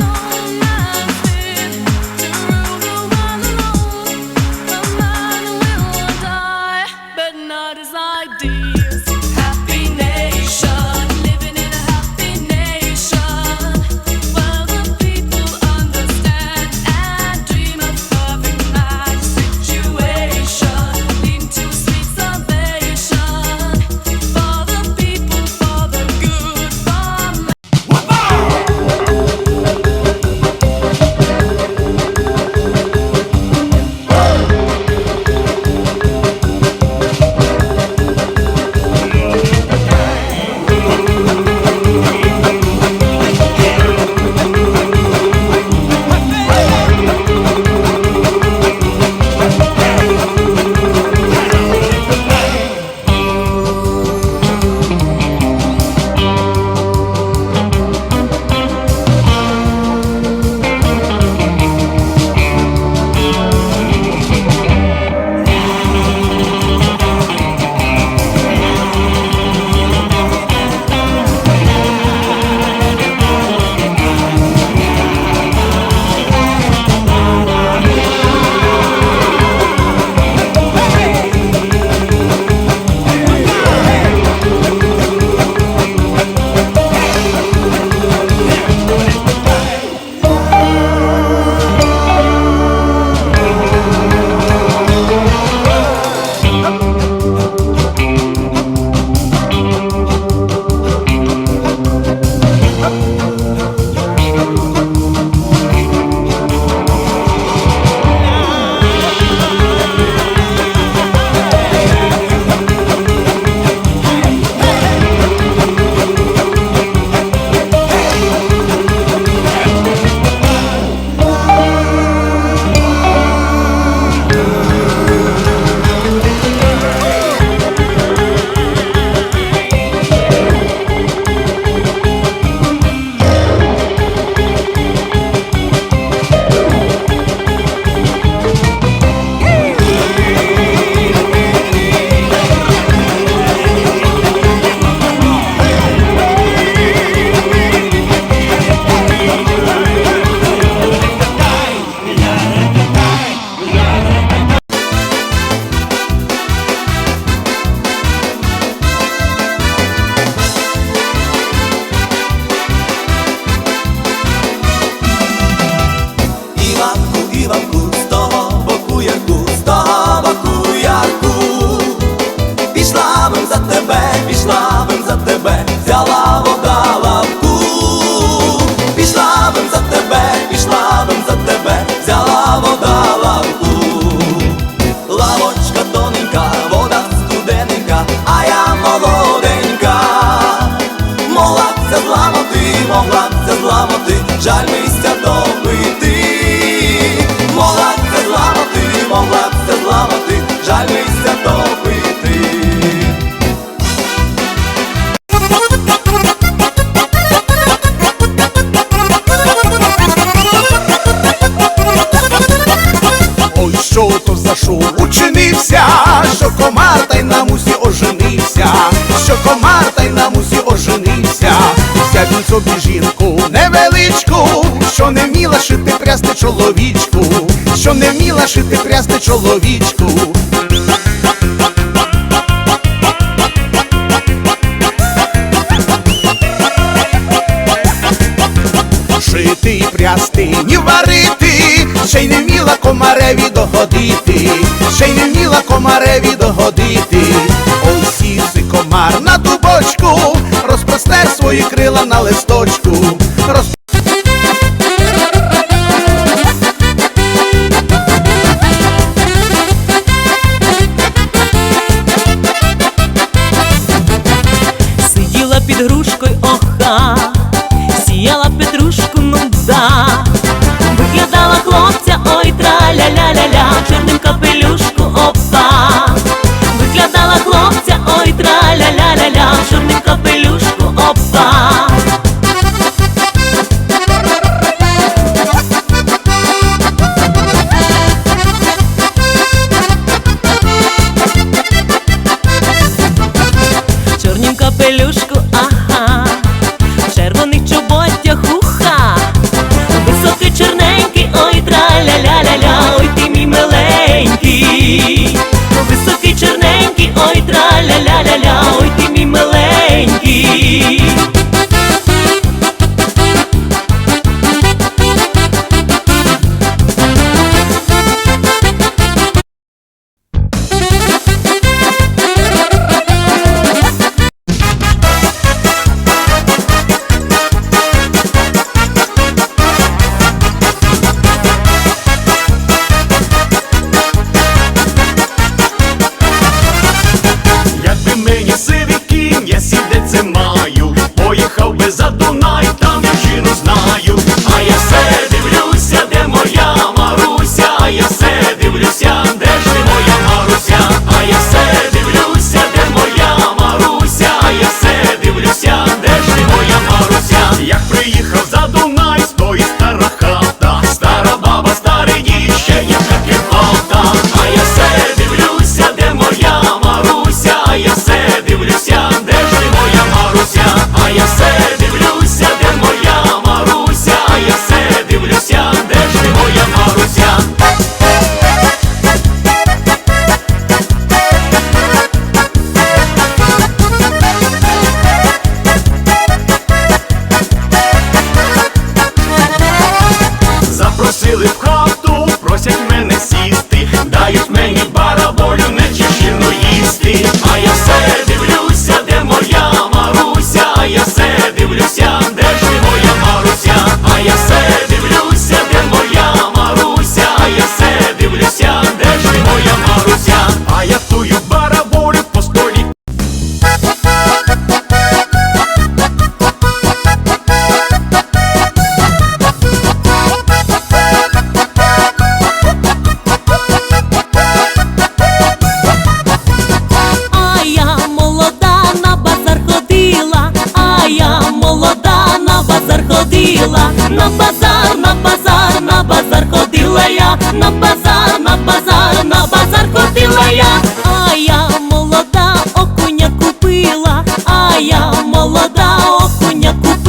know. собі жінку, невеличку, що не вміла шити прясти чоловічку, що не вміла шити прясти чоловічку. Шити і прясти, ні варити, ще й не вміла комареві догодити, ще й не вміла комареві догодити, Ой, сіси комар на дубочку розпласте свої крила на листочку. Роз... Сиділа під гру.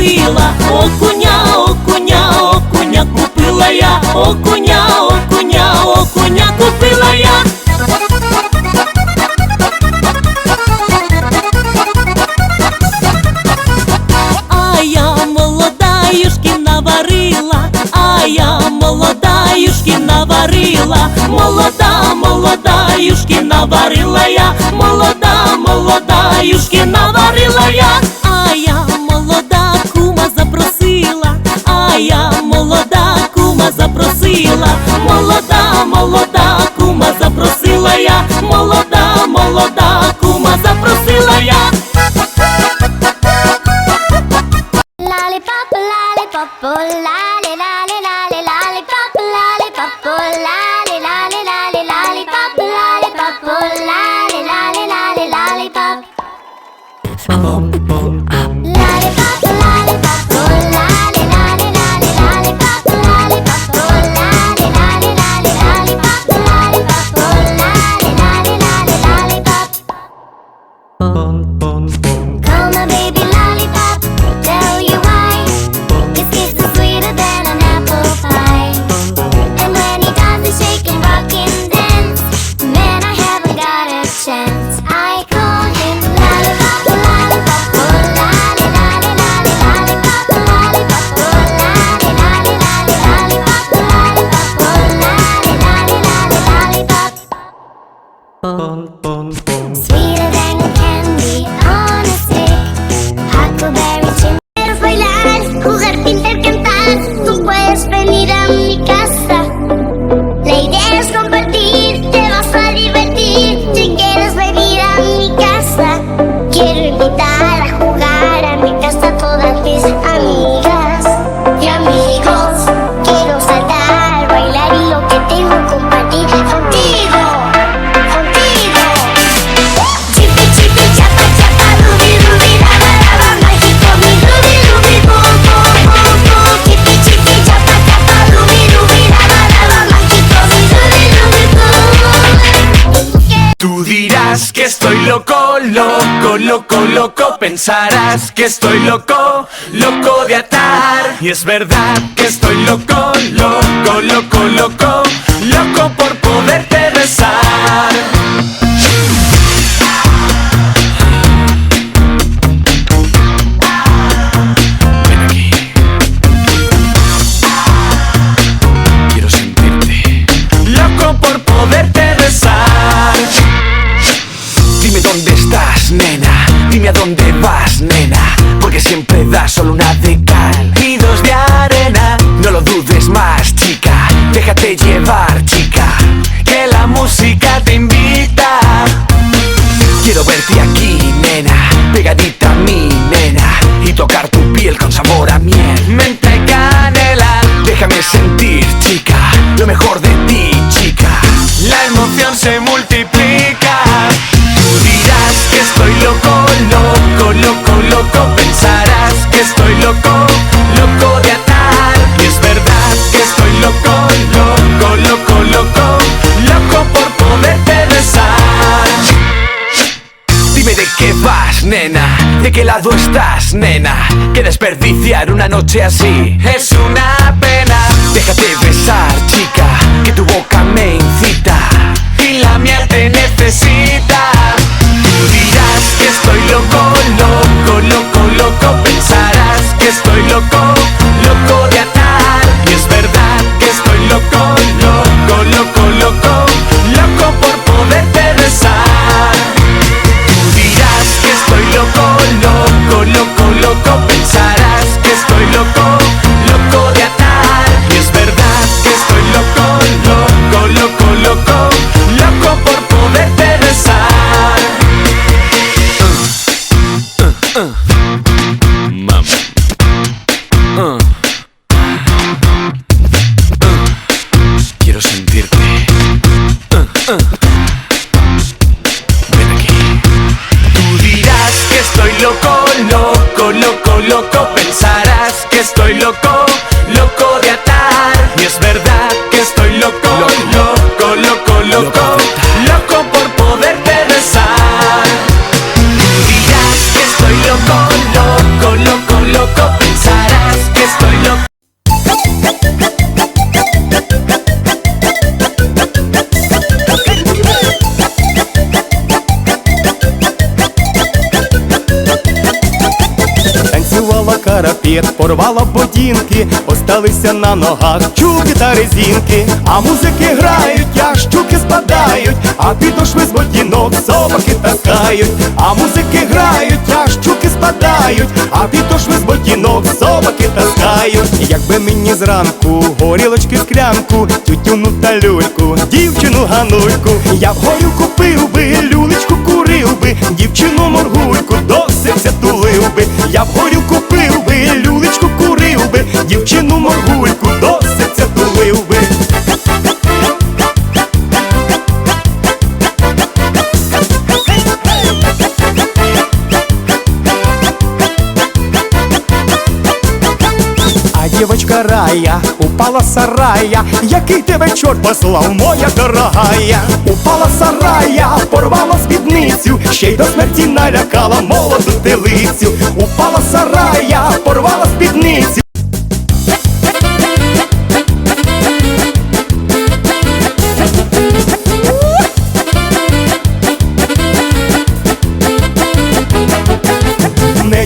купила, окуня, окуня, окуня купила я, окуня, окуня, окуня купила я. А я молода юшки наварила, а я молода юшки наварила, молода, молода юшки наварила я, молода, молода юшки наварила. like this, I mean. estoy loco, loco, loco, loco. Pensarás que estoy loco, loco de atar. Y es verdad que estoy loco, loco, loco, loco, loco por poderte besar. pedazo, luna de nena? ¿De qué lado estás, nena? Que desperdiciar una noche así es una pena. Déjate besar, chica, que tu boca me incita y la mía te necesita. Tú dirás que estoy loco, loco, loco, loco. Обід порвала ботинки, осталися на ногах чулки та резинки, а музики грають, а щуки спадають, а підошви з ботинок собаки таскають, а музики грають, а щуки спадають, а підошви з ботинок собаки таскають. Якби мені зранку горілочки склянку, тютюну та люльку, дівчину ганульку, я б горілку пив би, люлечку курив би, дівчину моргульку, до серця тулив би, я б горілку пив би, люлечку би, дівчину моргульку, до серця тулив би. А дівочка рая упала сарая, який тебе чорт послав, моя дорогая, упала сарая, порвала спідницю, ще й до смерті налякала молоду телицю, упала сарая, порвала спідницю.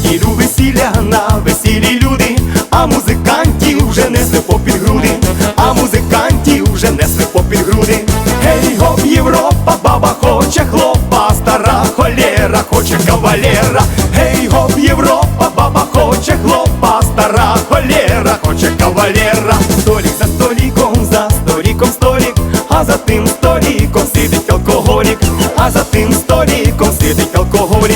Неділю весілля на весіллі люди, а музикантів вже несли попід груди, а музикантів вже несли попід груди. Гей, гоп, Європа, баба хоче хлопа, стара холєра хоче кавалера. Гей, гоп, Європа, баба хоче хлопа, стара холєра хоче кавалера. Столік за століком, за століком столік, а за тим століком сидить алкоголік, а за тим століком сидить алкоголік.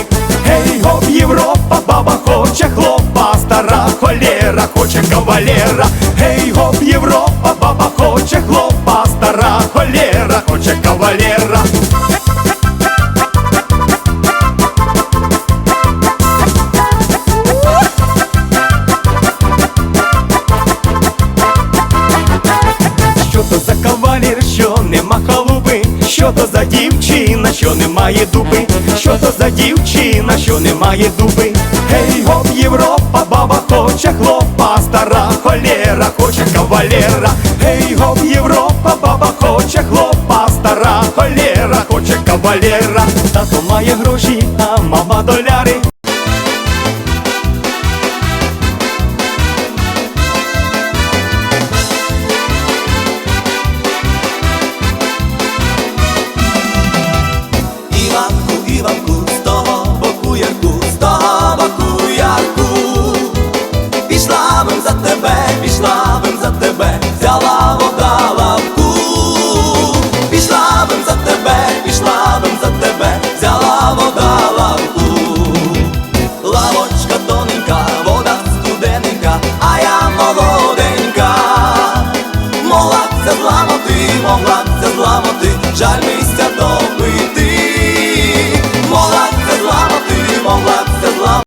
Дівчина, що немає дуби. Гей, гоп, Європа, баба хоче хлопа, стара холєра хоче кавалера. Гей, гоп, Європа, баба хоче хлопа, стара холєра хоче кавалера. Тато має гроші, а мама доляри. Jale